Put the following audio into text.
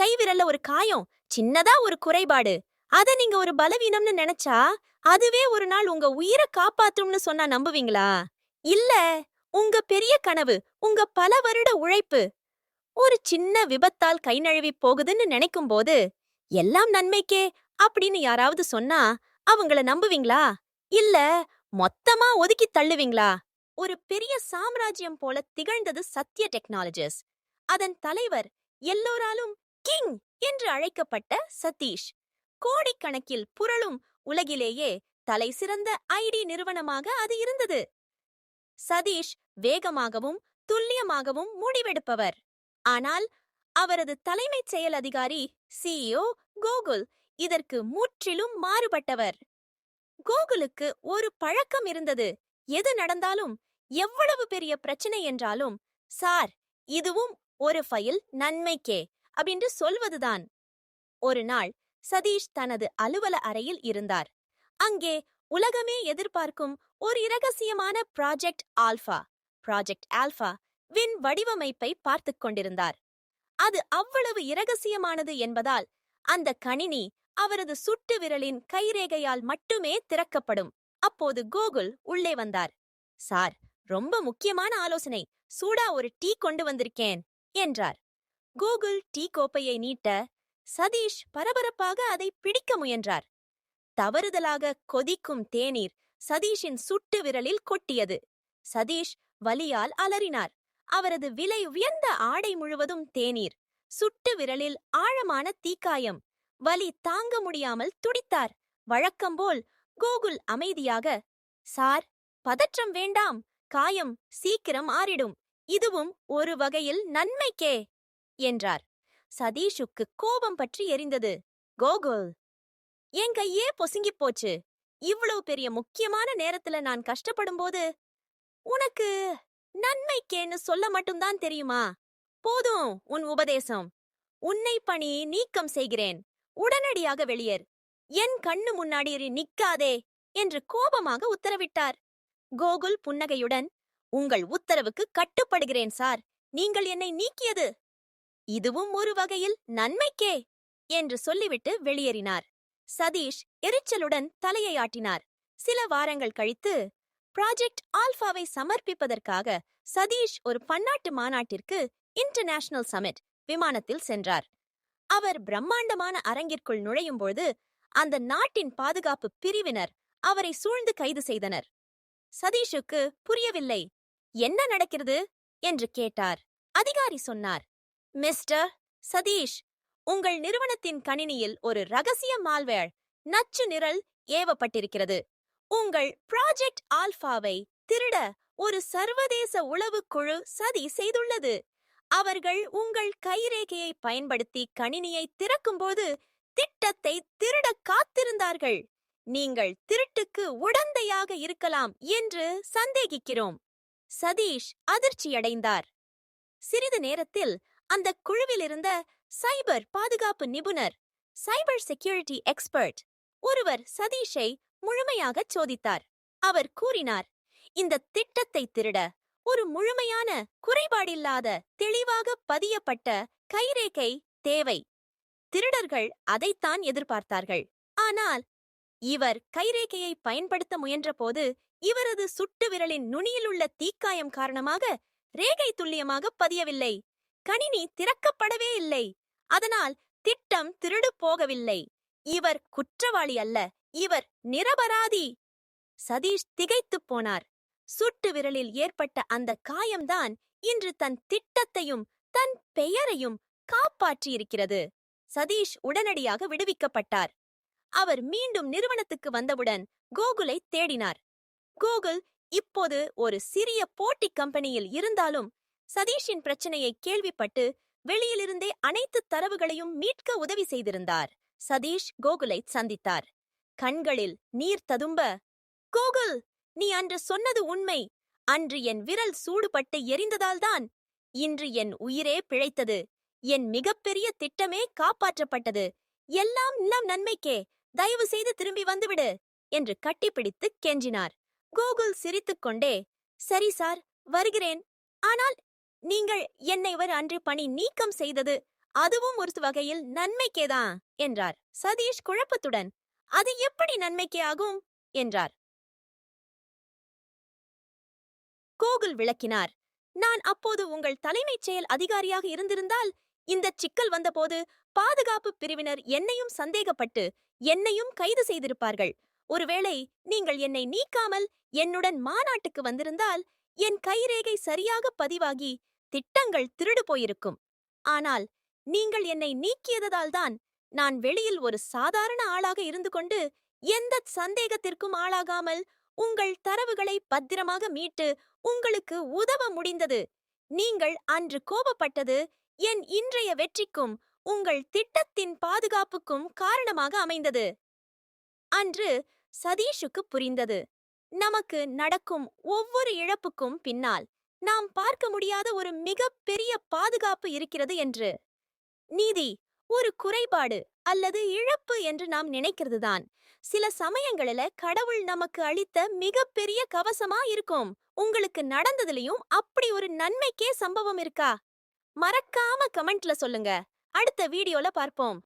கைவிரல்ல ஒரு காயம் சின்னதா ஒரு குறைபாடு. அத நீங்க ஒரு பலவீனம்னு நினைச்சா அதுவே ஒரு நாள் உங்க உயிரை காப்பாத்தும்னு சொன்னா நம்புவீங்களா? இல்ல உங்க பெரிய கனவு உங்க பல வருட உழைப்பு ஒரு சின்ன விபத்தால் கை நழுவி போகுதுன்னு நினைக்கும் போது எல்லாம் நன்மைக்கே அப்படின்னு யாராவது சொன்னா அவங்கள நம்புவீங்களா? இல்ல மொத்தமா ஒதுக்கி தள்ளுவீங்களா? ஒரு பெரிய சாம்ராஜ்யம் போல திகழ்ந்தது சத்ய டெக்னாலஜிஸ். அதன் தலைவர் எல்லோராலும் கிங் என்று அழைக்கப்பட்ட சதீஷ். கோடிக்கணக்கில் புரளும் உலகிலேயே தலை சிறந்த ஐடி நிறுவனமாக அது இருந்தது. சதீஷ் வேகமாகவும் துல்லியமாகவும் முடிவெடுப்பவர். ஆனால் அவரது தலைமைச் செயல் அதிகாரி சிஇஓ கோகுல் இதற்கு முற்றிலும் மாறுபட்டவர். கோகுலுக்கு ஒரு பழக்கம் இருந்தது. எது நடந்தாலும் எவ்வளவு பெரிய பிரச்சனை என்றாலும் சார் இதுவும் ஒரு ஃபைல் நன்மைக்கே. அப்படின்னு சொல்வதுதான். ஒரு நாள் சதீஷ் தனது அலுவல அறையில் இருந்தார். அங்கே உலகமே எதிர்பார்க்கும் ஒரு இரகசியமான ப்ராஜெக்ட் ஆல்ஃபா ப்ராஜெக்ட் ஆல்ஃபா வின் வடிவமைப்பை பார்த்துக் கொண்டிருந்தார். அது அவ்வளவு இரகசியமானது என்பதால் அந்த கணினி அவரது சுட்டு விரலின் கைரேகையால் மட்டுமே திறக்கப்படும். அப்போது கோகுல் உள்ளே வந்தார். சார் ரொம்ப முக்கியமான ஆலோசனை. சூடா ஒரு டீ கொண்டு வந்திருக்கேன் என்றார். கூகுள் டீ கோப்பையை நீட்ட சதீஷ் பரபரப்பாக அதை பிடிக்க முயன்றார். தவறுதலாக கொதிக்கும் தேநீர் சதீஷின் சுட்டு விரலில் கொட்டியது. சதீஷ் வலியால் அலறினார். அவரது விலை உயர்ந்த ஆடை முழுவதும் தேநீர் சுட்டு விரலில் ஆழமான தீக்காயம் வலி தாங்க முடியாமல் துடித்தார். வழக்கம்போல் கோகுல் அமைதியாக சார் பதற்றம் வேண்டாம். காயம் சீக்கிரம் ஆறிடும். இதுவும் ஒரு வகையில் நன்மைக்கே. என்றார். சதீஷுக்கு கோபம் பற்றி எரிந்தது. கோகுல் என் கையே பொசுங்கிப் போச்சு. இவ்வளவு பெரிய முக்கியமான நேரத்துல நான் கஷ்டப்படும் போது உனக்கு நன்மைக்கேன்னு சொல்ல மட்டும்தான் தெரியுமா? போதும் உன் உபதேசம். உன்னை பணி நீக்கம் செய்கிறேன். உடனடியாக வெளியேறு. என் கண்ணு முன்னாடி நிக்காதே என்று கோபமாக உத்தரவிட்டார். கோகுல் புன்னகையுடன் உங்கள் உத்தரவுக்கு கட்டுப்படுகிறேன் சார். நீங்கள் என்னை நீக்கியது இதுவும் ஒரு வகையில் நன்மைக்கே! என்று சொல்லிவிட்டு வெளியேறினார். சதீஷ் எரிச்சலுடன் தலையை ஆட்டினார். சில வாரங்கள் கழித்து ப்ராஜெக்ட் ஆல்பாவை சமர்ப்பிப்பதற்காக சதீஷ் ஒரு பன்னாட்டு மாநாட்டிற்கு இன்டர்நேஷனல் சமிட் விமானத்தில் சென்றார். அவர் பிரம்மாண்டமான அரங்கிற்குள் நுழையும்போது அந்த நாட்டின் பாதுகாப்பு பிரிவினர் அவரை சூழ்ந்து கைது செய்தனர். சதீஷுக்கு புரியவில்லை என்ன நடக்கிறது? என்று கேட்டார். அதிகாரி சொன்னார் மிஸ்டர் சதீஷ் உங்கள் நிறுவனத்தின் கணினியில் ஒரு ரகசிய மால்வேர் நச்சு நிரல் ஏவப்பட்டிருக்கிறது. உங்கள் ப்ராஜெக்ட் ஆல்பாவை திருட ஒரு சர்வதேச உளவுக் குழு சதி செய்துள்ளது. அவர்கள் உங்கள் கைரேகையை பயன்படுத்தி கணினியை திறக்கும்போது திட்டத்தை திருட காத்திருந்தார்கள். நீங்கள் திருட்டுக்கு உடந்தையாக இருக்கலாம் என்று சந்தேகிக்கிறோம். சதீஷ் அதிர்ச்சியடைந்தார். சிறிது நேரத்தில் அந்த குழுவில் இருந்த சைபர் பாதுகாப்பு நிபுணர் சைபர் செக்யூரிட்டி எக்ஸ்பர்ட் ஒருவர் சதீஷை முழுமையாகச் சோதித்தார். அவர் கூறினார் இந்த திட்டத்தை திருட ஒரு முழுமையான குறைபாடில்லாத தெளிவாக பதியப்பட்ட கைரேகை தேவை. திருடர்கள் அதைத்தான் எதிர்பார்த்தார்கள். ஆனால் இவர் கைரேகையை பயன்படுத்த முயன்றபோது இவரது சுட்டு விரலின் நுனியிலுள்ள தீக்காயம் காரணமாக ரேகை துல்லியமாக பதியவில்லை. கணினி திறக்கப்படவே இல்லை. அதனால் திட்டம் திருடு போகவில்லை. இவர் குற்றவாளி அல்ல. இவர் நிரபராதி. சதீஷ் திகைத்துப் போனார். சுட்டு விரலில் ஏற்பட்ட அந்த காயம்தான் இன்று தன் திட்டத்தையும் தன் பெயரையும் காப்பாற்றியிருக்கிறது. சதீஷ் உடனடியாக விடுவிக்கப்பட்டார். அவர் மீண்டும் நிறுவனத்துக்கு வந்தவுடன் கோகுலை தேடினார். கோகுல் இப்போது ஒரு சிறிய போட்டி கம்பெனியில் இருந்தாலும் சதீஷின் பிரச்சனையை கேள்விப்பட்டு வெளியிலிருந்தே அனைத்து தரவுகளையும் மீட்க உதவி செய்திருந்தார். சதீஷ் கோகுலை சந்தித்தார். கண்களில் நீர் ததும்ப கோகுல் நீ அன்று சொன்னது உண்மை. அன்று என் விரல் சூடுபட்டு எரிந்ததால்தான் இன்று என் உயிரே பிழைத்தது. என் மிகப்பெரிய திட்டமே காப்பாற்றப்பட்டது. எல்லாம் நம் நன்மைக்கே. தயவு செய்து திரும்பி வந்துவிடு என்று கட்டிப்பிடித்து கெஞ்சினார். கோகுல் சிரித்துக்கொண்டே சரி சார் வருகிறேன். ஆனால் நீங்கள் என்னை ஒரு அன்று பணி நீக்கம் செய்தது அதுவும் ஒரு வகையில் நன்மைக்கேதான் என்றார். சதீஷ் குழப்பத்துடன் அது எப்படி நன்மைக்கே ஆகும்? என்றார். கோகுல் விளக்கினார். நான் அப்போது உங்கள் தலைமைச் செயல் அதிகாரியாக இருந்திருந்தால் இந்தச் சிக்கல் வந்தபோது பாதுகாப்பு பிரிவினர் என்னையும் சந்தேகப்பட்டு என்னையும் கைது செய்திருப்பார்கள். ஒருவேளை நீங்கள் என்னை நீக்காமல் என்னுடன் மாநாட்டுக்கு வந்திருந்தால் என் கைரேகை சரியாக பதிவாகி திட்டங்கள் திருடு போயிருக்கும். ஆனால் நீங்கள் என்னை நீக்கியதால்தான் நான் வெளியில் ஒரு சாதாரண ஆளாக இருந்து கொண்டு எந்த சந்தேகத்திற்கும் ஆளாகாமல் உங்கள் தரவுகளை பத்திரமாக மீட்டு உங்களுக்கு உதவ முடிந்தது. நீங்கள் அன்று கோபப்பட்டது என் இன்றைய வெற்றிக்கும் உங்கள் திட்டத்தின் பாதுகாப்புக்கும் காரணமாக அமைந்தது. அன்று சதீஷுக்கு புரிந்தது. நமக்கு நடக்கும் ஒவ்வொரு இழப்புக்கும் பின்னால் நாம் பார்க்க முடியாத ஒரு மிகப்பெரிய பாதுகாப்பு இருக்கிறது என்று. நீதி ஒரு குறைபாடு அல்லது இழப்பு என்று நாம் நினைக்கிறதுதான். சில சமயங்களில கடவுள் நமக்கு அளித்த மிகப்பெரிய கவசமா இருக்கும். உங்களுக்கு நடந்ததுலயும் அப்படி ஒரு நன்மைக்கே சம்பவம் இருக்கா? மறக்காம கமெண்ட்ல சொல்லுங்க. அடுத்த வீடியோல பார்ப்போம்.